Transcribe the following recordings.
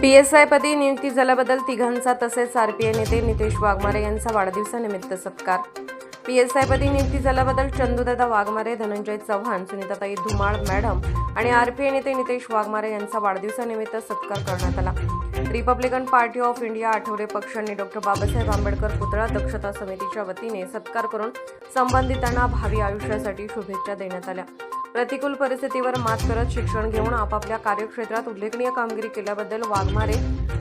P S I पदी नियुक्ती झाल्याबद्दल तिघांचा तसेच आरपीआय नेते नितेश वाघमारे यांचा वाढदिवसानिमित्त सत्कार. पी एस आय पदी नियुक्ती झाल्याबद्दल चंदूदादा वाघमारे धनंजय चव्हाण सुनीताताई धुमाळ मॅडम आणि आरपीआय नेते नितेश वाघमारे यांचा वाढदिवसानिमित्त सत्कार करण्यात आला. Republican Party of India Athawale पक्षांनी डॉक्टर बाबासाहेब आंबेडकर पुतळा दक्षता समितीच्या वतीने सत्कार करून संबंधितांना भावी आयुष्यासाठी शुभेच्छा देण्यात आल्या. प्रतिकूल परिस्थितीवर मात करत शिक्षण घेऊन आपापल्या कार्यक्षेत्रात उल्लेखनीय कामगिरी केल्याबद्दल वाघमारे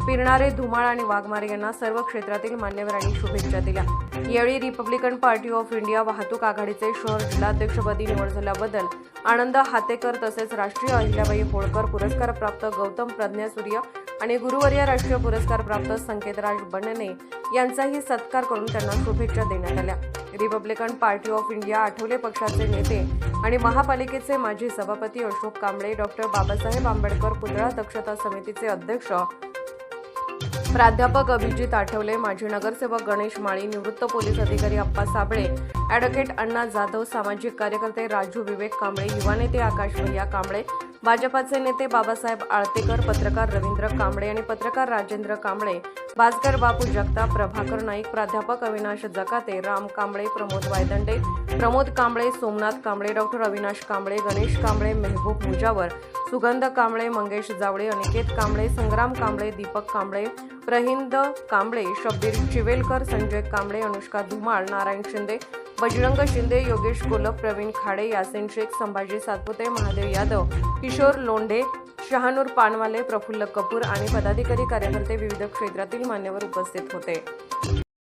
पिरणारे धुमाळ आणि वाघमारे यांना सर्व क्षेत्रातील मान्यवरांनी शुभेच्छा दिल्या. यावेळी रिपब्लिकन पार्टी ऑफ इंडिया वाहतूक आघाडीचे शहर जिल्हाध्यक्षपदी निवड झाल्याबद्दल आनंद हातेकर तसेच राष्ट्रीय अहिल्याबाई होळकर पुरस्कार प्राप्त गौतम प्रज्ञा सूर्य आणि गुरुवर्य राष्ट्रीय पुरस्कार प्राप्त संकेतराज बनने यांचाही सत्कार करून त्यांना शुभेच्छा देण्यात आल्या. Republican Party of India Athawale पक्षाचे नेते आणि महापालिकेचे माजी सभापती अशोक कांबळे डॉक्टर बाबासाहेब आंबेडकर पुतळा दक्षता समितीचे अध्यक्ष प्राध्यापक अभिजित आठवले माजी नगरसेवक गणेश माळी निवृत्त पोलीस अधिकारी अप्पा साबळे ॲडव्होकेट अण्णा जाधव सामाजिक कार्यकर्ते राजू विवेक कांबळे युवा नेते आकाश भैया कांबळे भाजपाचे नेते बाबासाहेब आळतेकर पत्रकार रवींद्र कांबळे आणि पत्रकार राजेंद्र कांबळे भास्कर बापू जगताप प्रभाकर नाईक प्राध्यापक अविनाश जकाते राम कांबळे प्रमोद वायदंडे प्रमोद कांबळे सोमनाथ कांबळे डॉक्टर अविनाश कांबळे गणेश कांबळे मेहबूब मुजावर सुगंध कांबळे मंगेश जावळे अनिकेत कांबळे संग्राम कांबळे दीपक कांबळे प्रहिंद कांबळे शब्बीर चिवेलकर संजय कांबळे अनुष्का धुमाळ नारायण शिंदे बजरंग शिंदे योगेश कोलप प्रवीण खाडे यासिन शेख संभाजी सातपुते महादेव यादव किशोर लोंढे शहानूर पानवाले प्रफुल्ल कपूर आणि पदाधिकारी कार्यकर्ते विविध क्षेत्रातील मान्यवर उपस्थित होते.